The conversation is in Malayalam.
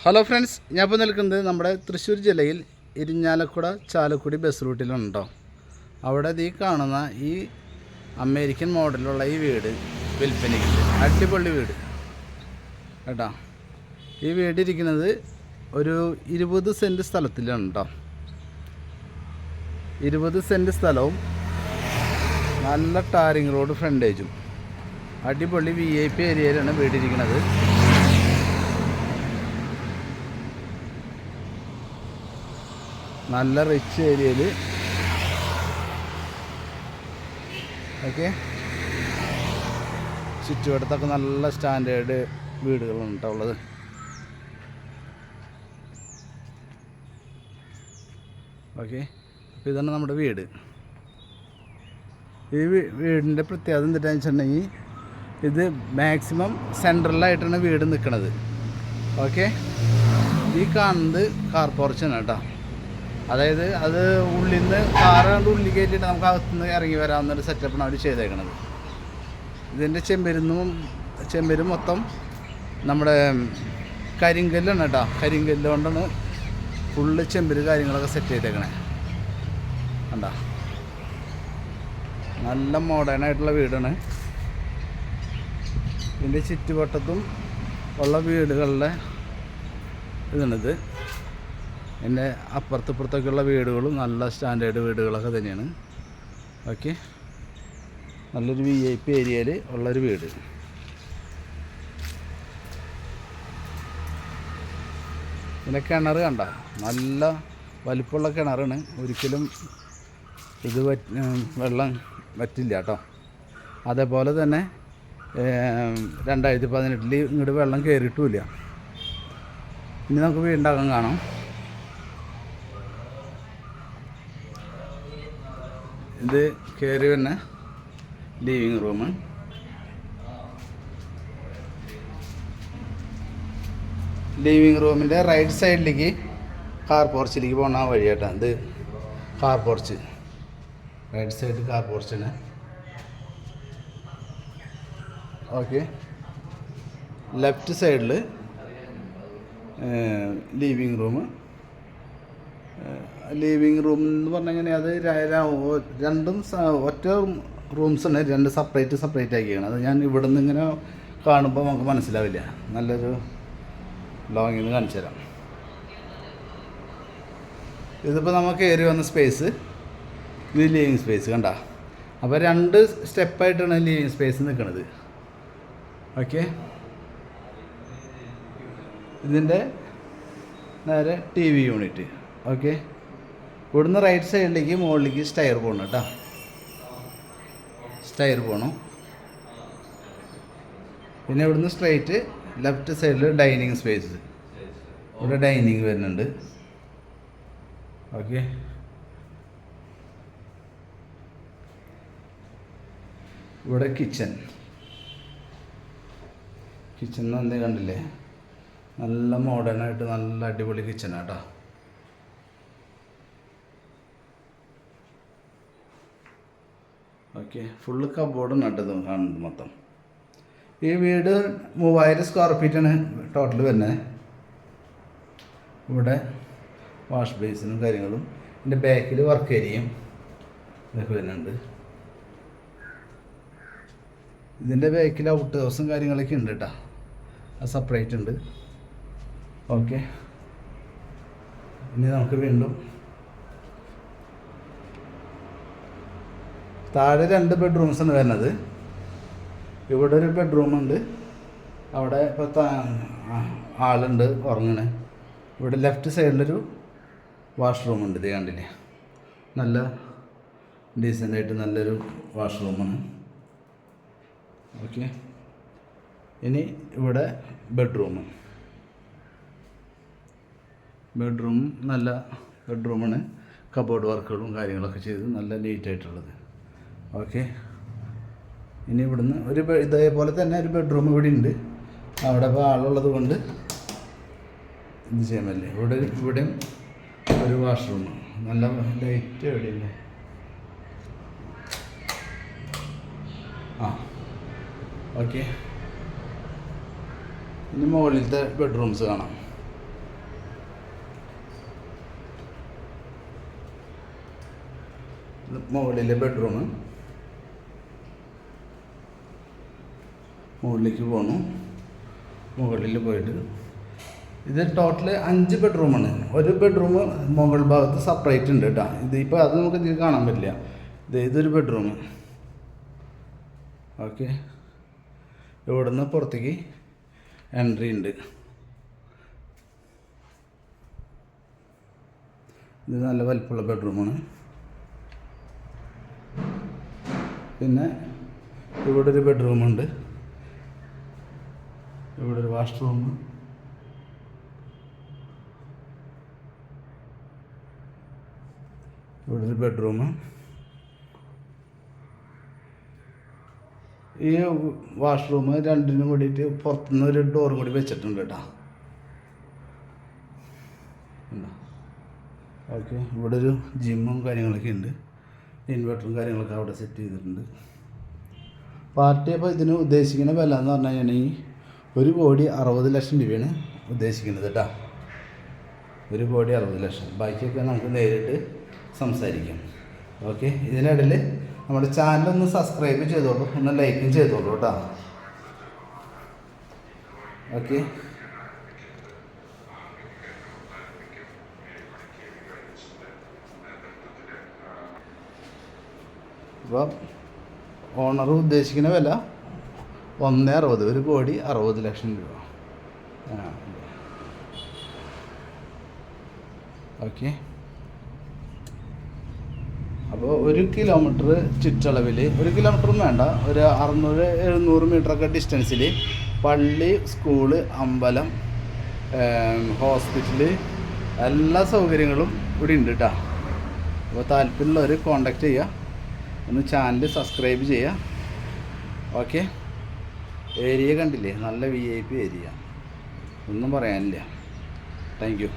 ഹലോ ഫ്രണ്ട്സ് ഞാൻ ഇപ്പോൾ നിൽക്കുന്നത് നമ്മുടെ തൃശ്ശൂർ ജില്ലയിൽ ഇരിഞ്ഞാലക്കുട ചാലക്കുടി ബസ് റൂട്ടിലാണ് കേട്ടോ അവിടെ ഈ കാണുന്ന ഈ അമേരിക്കൻ മോഡലുള്ള ഈ വീട് വിൽപ്പനയ്ക്ക് അടിപൊളി വീട്. കേട്ടോ? ഈ വീട് ഇരിക്കുന്നത് ഒരു ഇരുപത് സെന്റ് സ്ഥലത്തിലാണ് കേട്ടോ ഇരുപത് സെന്റ് സ്ഥലവും നല്ല ടാറിങ് റോഡ് ഫ്രണ്ടേജും അടിപൊളി വി ഐ പി ഏരിയയിലാണ് വീടിരിക്കുന്നത് നല്ല റിച്ച് ഏരിയയിൽ ഓക്കെ ചുറ്റുവട്ടത്തൊക്കെ നല്ല സ്റ്റാൻഡേർഡ് വീടുകളാണ് കേട്ടോ ഉള്ളത്. ഓക്കെ അപ്പോൾ ഇതാണ് നമ്മുടെ വീട്. ഈ വീടിന്റെ പ്രത്യേകത എന്താണെന്ന് വെച്ചിട്ടുണ്ടെങ്കിൽ ഇത് മാക്സിമം സെൻട്രലായിട്ടാണ് വീട് നിൽക്കുന്നത് ഓക്കെ ഈ കാണുന്നത് കാർ പോർച്ചാണ് കേട്ടോ അതായത് അത് ഉള്ളിൽ നിന്ന് കാറ് കൊണ്ട് ഉള്ളിൽ കയറ്റിയിട്ട് നമുക്ക് അകത്തുനിന്ന് ഇറങ്ങി വരാവുന്നൊരു സെറ്റപ്പാണ് അവർ ചെയ്തേക്കണത്. ഇതിന്റെ ചെമ്പരുന്നും ചെമ്പരും മൊത്തം നമ്മുടെ കരിങ്കല്ലാണ് കേട്ടോ. കരിങ്കല്ല് കൊണ്ടാണ് ഫുള്ള് ചെമ്പര് കാര്യങ്ങളൊക്കെ സെറ്റ് ചെയ്തേക്കണേ. കണ്ടോ? നല്ല മോഡേൺ ആയിട്ടുള്ള വീടാണ്. ഇതിന്റെ ചുറ്റുവട്ടത്തും ഉള്ള വീടുകളുടെ ഇതാണിത്. എന്റെ അപ്പുറത്തിപ്പുറത്തൊക്കെയുള്ള വീടുകളും നല്ല സ്റ്റാൻഡേർഡ് വീടുകളൊക്കെ തന്നെയാണ്. ഓക്കെ. നല്ലൊരു വി ഐ പി ഏരിയയിൽ ഉള്ളൊരു വീട്. പിന്നെ കിണർ കണ്ട നല്ല വലിപ്പമുള്ള കിണറാണ്. ഒരിക്കലും ഇത് വെള്ളം വറ്റില്ല കേട്ടോ. അതേപോലെ തന്നെ രണ്ടായിരത്തി പതിനെട്ടിൽ ഇങ്ങോട്ട് വെള്ളം കയറിയിട്ടുമില്ല ഇനി നമുക്ക് വീണ്ടും കാണാം. ഇത് കയറി വന്ന ലിവിങ് റൂം ലിവിങ് റൂമിന്റെ റൈറ്റ് സൈഡിലേക്ക് കാർ പോർച്ചിലേക്ക് പോകണ വഴിയാട്ടാ. ഇത് car porch right side car പോർച്ചാണ് okay left സൈഡിൽ ലിവിങ് റൂം ലിവിങ് റൂം എന്ന് പറഞ്ഞാൽ അത് രണ്ടും ഒറ്റ റൂംസ് ഉണ്ട് രണ്ട് സെപ്പറേറ്റ് സെപ്പറേറ്റ് ആക്കിയാണ് അത് ഞാൻ ഇവിടെ നിന്ന് ഇങ്ങനെ കാണുമ്പോൾ നമുക്ക് മനസ്സിലാവില്ല. നല്ലൊരു ലോങ്ങിൽ നിന്ന് കാണിച്ചു തരാം. ഇതിപ്പോൾ നമുക്ക് കയറി വന്ന സ്പേസ് ഇത് ലിവിങ് സ്പേസ് കണ്ട? അപ്പോൾ രണ്ട് സ്റ്റെപ്പായിട്ടാണ് ലിവിങ് സ്പേസ് നിൽക്കുന്നത് ഓക്കെ ഇതിന്റെ നേരെ ടി വി യൂണിറ്റ് ഓക്കെ. ഇവിടുന്ന് റൈറ്റ് സൈഡിലേക്ക് മുകളിലേക്ക് സ്റ്റയർ പോകണം കേട്ടോ. സ്റ്റയർ പോകണം പിന്നെ ഇവിടുന്ന് സ്ട്രൈറ്റ് ലെഫ്റ്റ് സൈഡിൽ ഡൈനിങ് സ്പേസ് ഇവിടെ ഡൈനിങ് വരുന്നുണ്ട്. ഓക്കെ. ഇവിടെ കിച്ചൺ കിച്ചൺ എന്തേ കണ്ടില്ലേ? നല്ല മോഡേൺ ആയിട്ട് നല്ല അടിപൊളി കിച്ചൺ ഓക്കെ ഫുള്ള് കബോർഡ് കേട്ടോ ഇത് കാണുന്നത് മൊത്തം. ഈ വീട് മൂവായിരം സ്ക്വയർ ഫീറ്റാണ് ടോട്ടൽ വരുന്നത് ഇവിടെ വാഷ് ബേസിനും കാര്യങ്ങളും എന്റെ ബാക്കിൽ വർക്ക് ഏരിയയും ഇതൊക്കെ വരുന്നുണ്ട്. ഇതിന്റെ ബാക്കിൽ ഔട്ട് ഹൗസും കാര്യങ്ങളൊക്കെ ഉണ്ട് കേട്ടോ അത് സെപ്പറേറ്റ് ഉണ്ട്. ഓക്കെ ഇനി നമുക്ക് വീണ്ടും താഴെ രണ്ട് ബെഡ്റൂംസാണ് വരുന്നത്. ഇവിടെ ഒരു ബെഡ്റൂം ഉണ്ട്. അവിടെ ഇപ്പോൾ ആളുണ്ട് ഉറങ്ങണേ. ഇവിടെ ലെഫ്റ്റ് സൈഡിലൊരു വാഷ്റൂം ഉണ്ട് ഇത് കണ്ടില്ലേ? നല്ല ഡീസന്റായിട്ട് നല്ലൊരു വാഷ്റൂമാണ് ഓക്കെ ഇനി ഇവിടെ ബെഡ്റൂം ബെഡ്റൂം നല്ല ബെഡ്റൂമാണ് കബോർഡ് വർക്കുകളും കാര്യങ്ങളൊക്കെ ചെയ്ത് നല്ല നീറ്റായിട്ടുള്ളത് ഓക്കെ. ഇനി ഇവിടുന്ന് ഒരു ഇതേപോലെ തന്നെ ഒരു ബെഡ്റൂം ഇവിടെ ഉണ്ട് അവിടെ ഇപ്പോൾ ആളുള്ളത് കൊണ്ട് ഇത് ചെയ്യാമല്ലേ ഇവിടെ ഇവിടെയും ഒരു വാഷ്റൂം നല്ല ലൈറ്റ് എവിടെയില്ല? ആ. ഓക്കെ. ഇനി മുകളിലത്തെ ബെഡ്റൂംസ് കാണാം. മുകളിലെ ബെഡ്റൂം മുകളിലേക്ക് പോകണം മുകളിൽ പോയിട്ട്. ഇത് ടോട്ടൽ അഞ്ച് ബെഡ്റൂമാണ് ഒരു ബെഡ്റൂം മുകൾ ഭാഗത്ത് സെപ്പറേറ്റ് ഉണ്ട് കേട്ടോ ഇത് ഇപ്പോൾ അത് നമുക്ക് ഇതിൽ കാണാൻ പറ്റില്ല. ഇത് ഇതൊരു ബെഡ്റൂം ഓക്കെ ഇവിടുന്ന് പുറത്തേക്ക് എൻട്രി ഉണ്ട്. ഇത് നല്ല വലിപ്പമുള്ള ബെഡ്റൂമാണ് പിന്നെ ഇവിടെ ഒരു ബെഡ്റൂമുണ്ട് ഇവിടെ ഒരു വാഷ്റൂം ഇവിടെ ഒരു ബെഡ്റൂം. ഈ വാഷ്റൂം രണ്ടിനും കൂടിയിട്ട് പുറത്തുനിന്ന് ഒരു ഡോറും കൂടി വെച്ചിട്ടുണ്ട് കേട്ടോ. ഓക്കെ ഇവിടെ ഒരു ജിമ്മും കാര്യങ്ങളൊക്കെ ഉണ്ട്. ഇൻവെർട്ടറും കാര്യങ്ങളൊക്കെ അവിടെ സെറ്റ് ചെയ്തിട്ടുണ്ട്. പാർട്ടി അപ്പോൾ ഇതിന് ഉദ്ദേശിക്കുന്ന വില എന്ന് പറഞ്ഞു കഴിഞ്ഞാൽ ഒരു കോടി അറുപത് ലക്ഷം രൂപയാണ് ഉദ്ദേശിക്കുന്നത് കേട്ടോ. ഒരു കോടി അറുപത് ലക്ഷം. ബാക്കിയൊക്കെ നമുക്ക് നേരിട്ട് സംസാരിക്കാം. ഓക്കെ. ഇതിനിടയിൽ നമ്മുടെ ചാനൽ ഒന്ന് സബ്സ്ക്രൈബ് ചെയ്തോളൂ. ഒന്ന് ലൈക്കും ചെയ്തോളൂ കേട്ടോ. ഓക്കെ. അപ്പം ഓണർ ഉദ്ദേശിക്കുന്ന വില ഒന്ന് അറുപത് ഒരു കോടി അറുപത് ലക്ഷം രൂപ. ഓക്കെ. അപ്പോൾ ഒരു കിലോമീറ്റർ ചുറ്റളവിൽ ഒരു കിലോമീറ്ററും വേണ്ട ഒരു അറുന്നൂറ് എഴുന്നൂറ് മീറ്ററൊക്കെ ഡിസ്റ്റൻസിൽ പള്ളി സ്കൂൾ അമ്പലം ഹോസ്പിറ്റൽ എല്ലാ സൗകര്യങ്ങളും ഇവിടെ ഉണ്ട് കേട്ടോ അപ്പോൾ താല്പര്യമുള്ളവർ കോണ്ടാക്ട് ചെയ്യുക ഒന്ന് ചാനൽ സബ്സ്ക്രൈബ് ചെയ്യുക ഓക്കെ. ഏരിയ കണ്ടില്ലേ? നല്ല വി ഐ പി ഏരിയ ഒന്നും പറയാനില്ല. Thank you